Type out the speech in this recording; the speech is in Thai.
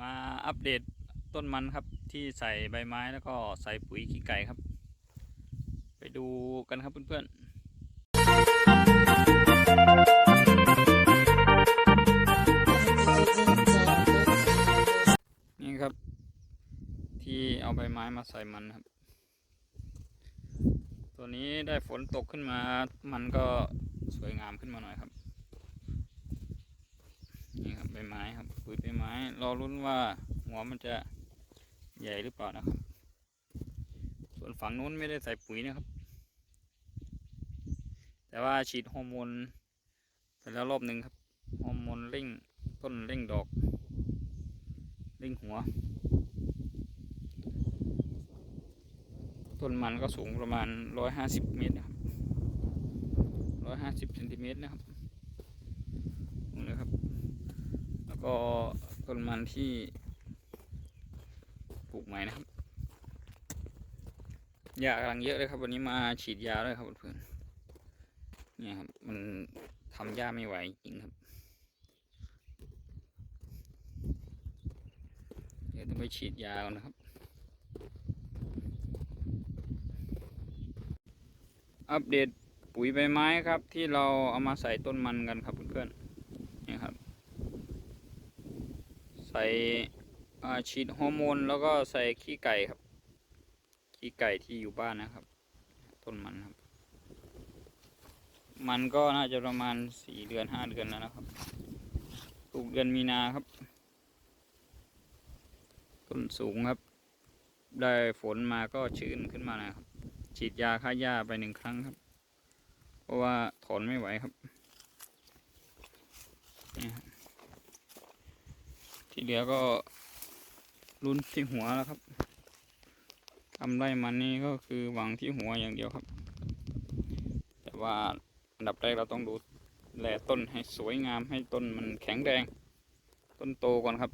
มาอัปเดตต้นมันครับที่ใส่ใบไม้แล้วก็ใส่ปุ๋ยขี้ไก่ครับ ไปดูกันครับเพื่อนๆ นี่ครับ ที่เอาใบไม้มาใส่มันครับ ตัวนี้ได้ฝนตกขึ้นมามันก็สวยงามขึ้นมาหน่อยครับ นี่ครับใบไม้ครับ ปุ๋ยใบไม้ รอรุ้นว่าหัวมันจะใหญ่หรือเปล่านะครับ ส่วนฝั่งนู้นไม่ได้ใส่ปุ๋ยนะครับ แต่ว่าฉีดฮอร์โมนไปแล้วรอบหนึ่งครับ ฮอร์โมนเร่งต้นเร่งดอก เร่งหัว ต้นมันก็สูงประมาณร้อยห้าสิบเมตรนะครับร้อยห้าสิบเซนติเมตรนะครับนี่นะครับ แล้ว ก็ต้นมันที่ปลูกใหม่นะครับหญ้ากำลังเยอะเลยครับ วันนี้มาฉีดยาด้วยครับเพื่อนเนี่ยครับ มันทำหญ้าไม่ไหวจริงครับเดี๋ยวต้องไปฉีดยาก่อนนะครับอัปเดตปุ๋ยใบไม้ครับที่เราเอามาใส่ต้นมันกันครับเพื่อนๆนี่ครับ ใส่ฉีดฮอร์โมนแล้วก็ใส่ขี้ไก่ครับ ขี้ไก่ที่อยู่บ้านนะครับ ต้นมันครับ มันก็น่าจะประมาณสี่เดือนห้าเดือนแล้วนะครับปลูกเดือนมีนาครับ ต้นสูงครับ ได้ฝนมาก็ชื้นขึ้นมานะครับ ฉีดยาฆ่าหญ้าไปหนึ่งครั้งครับ เพราะว่าถอนไม่ไหวครับนี่ครับ ที่เหลือก็ลุ้นที่หัวแล้วครับทำไรมันนี่ก็คือหวังที่หัวอย่างเดียวครับ แต่ว่าอันดับแรกเราต้องดูแลต้นให้สวยงามให้ต้นมันแข็งแรง ต้นโตก่อนครับ